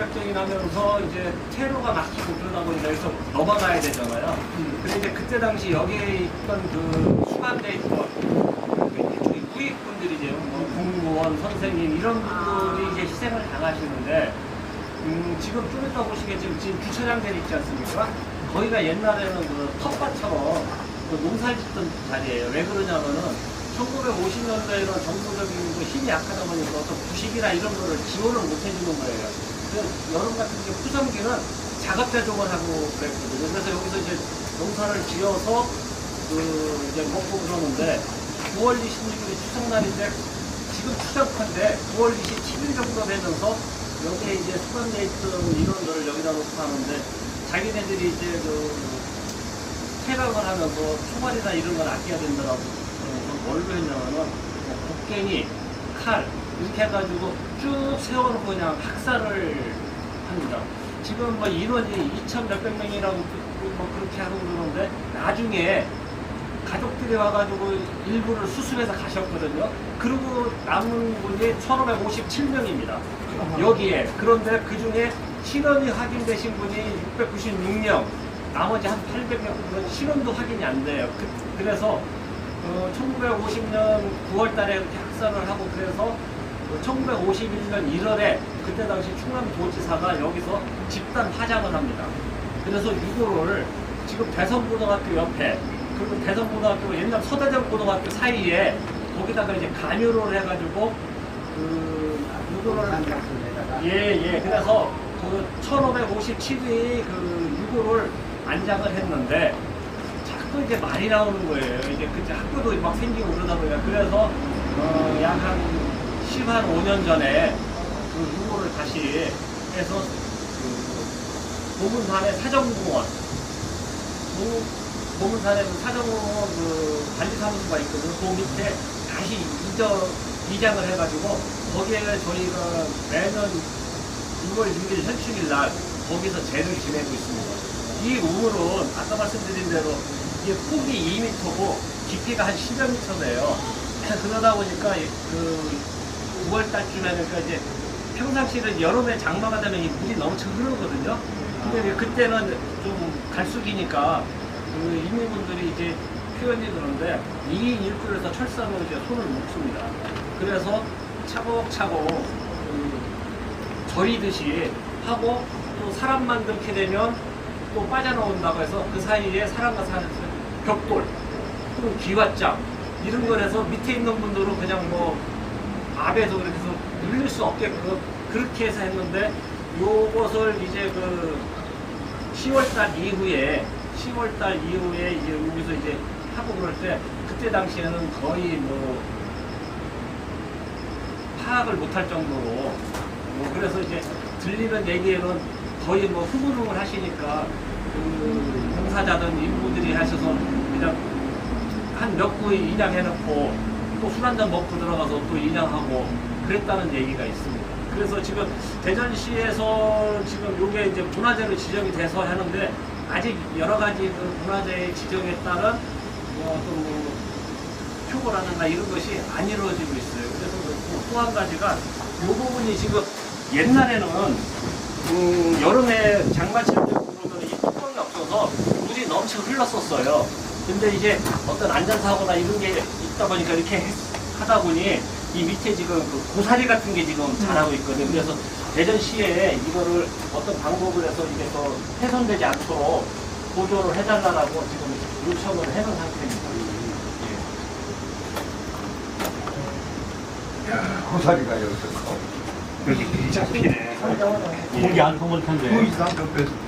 작전이 나면서 이제 퇴로가 막히고 그러다 보니까 여기서 넘어가야 되잖아요. 근데 이제 그때 당시 여기에 있던 그 수반돼 있던 그 우익분들이죠. 뭐 공무원, 선생님 이런 분들이 이제 희생을 당하시는데 음, 지금 좀 이따 보시겠지만 지금 주차장들 있지 않습니까? 거기가 옛날에는 그 텃밭처럼 그 농사 짓던 자리예요. 왜 그러냐면은 1950년대에는 정부적인 그 힘이 약하다 보니까 어떤 부식이나 이런 거를 지원을 못 해주는 거예요. 여름 같은 게 후성기는 작업대종을 하고 그랬거든요. 그래서 여기서 이제 농사를 지어서 그 이제 먹고 그러는데 9월 26일이 추석날인데 지금 추석한데 9월 27일 정도 되면서 여기에 이제 수반돼 있던 인원들을 여기다 놓고 하는데 자기네들이 이제 그 퇴각을 하면서 총알이나 이런 걸 아껴야 된다라고 그러면서 뭘로 했냐면은 뭐 곡괭이, 칼 이렇게 해가지고 쭉 세워놓고 그냥 학살을 합니다. 지금 뭐 인원이 2천 몇백 명이라고 그- 뭐 그렇게 하고 그러는데 나중에 가족들이 와가지고 일부를 수습해서 가셨거든요. 그리고 남은 분이 1557명입니다. 여기에. 그런데 그 중에 신원이 확인되신 분이 696명, 나머지 한 800명, 신원도 확인이 안 돼요. 그, 래서 1950년 9월 달에 이렇게 학살을 하고 그래서 1951년 1월에 그때 당시 충남도지사가 여기서 집단 화장을 합니다. 그래서 유고를 지금 대성고등학교 옆에 그리고 대성고등학교 옛날 서대전고등학교 사이에 거기다가 이제 간유를 해가지고 그 유고를 예예 그래서 그 1557위 그 유고를 안장을 했는데 자꾸 이제 말이 나오는 거예요. 이제 그때 학교도 막 생기고 그러다 보니까 그래서 어, 약한 10한 5년 전에 그 유고를 다시 해서 그 보문산의 사정공원 보- 보문산에 그 사정공원 그 관리사무소가 있거든요. 그 밑에 다시 이저 이장을 해가지고 거기에 저희가 매년 6월 6일 현충일 날 거기서 제를 지내고 있습니다. 이 우물은 아까 말씀드린 대로 이게 폭이 2m고 깊이가 한 10여 m 돼요. 그러다 보니까 그 9월 달쯤에는 그러니까 이제 평상시는 여름에 장마가 되면 이 물이 넘쳐 흐르거든요. 근데 그때는 좀 갈수기니까 그 이민분들이 이제 표현이 그런데 2인 1조에서 철사로 이제 손을 묶습니다. 그래서 차곡차곡 그 절이듯이 하고 또 사람만 그렇게 되면 또 빠져나온다고 해서 그 사이에 사람과 사는 벽돌 또는 기왓장 이런 걸 해서 밑에 있는 분들은 그냥 뭐 압에서 그렇게 해서 눌릴 수 없게끔 그렇게 해서 했는데 요것을 이제 그 10월달 이후에 10월달 이후에 이제 여기서 이제 하고 그럴 때 그때 당시에는 거의 뭐 파악을 못할 정도로 뭐 그래서 이제 들리는 얘기에는 거의 뭐 흐물흐물 하시니까 그 봉사자든 인부들이 하셔서 그냥 한 몇 구에 인양해놓고 또 술 한잔 먹고 들어가서 또 인양하고 그랬다는 얘기가 있습니다. 그래서 지금 대전시에서 지금 요게 이제 문화재로 지정이 돼서 하는데 아직 여러 가지 그 문화재 지정에 따른 뭐 어떤 뭐 표고라든가 이런 것이 안 이루어지고 있어요. 그래서 또 한 가지가 이 부분이 지금 옛날에는 음, 여름에 장마철 때 그러면 이 뚜껑이 없어서 넘쳐 흘렀었어요. 근데 이제 어떤 안전사고나 이런 게 있다 보니까 이렇게 해- 하다 보니 이 밑에 지금 그 고사리 같은 게 지금 자라고 있거든요. 그래서 대전시에 이거를 어떤 방법을 해서 이게 더 훼손되지 않도록 보조를 해달라고 지금 요청을 해놓은 상태입니다. 예. 야, 고사리가 여기서 커. 여기. 예. 공기 안 통할 텐데. 빼서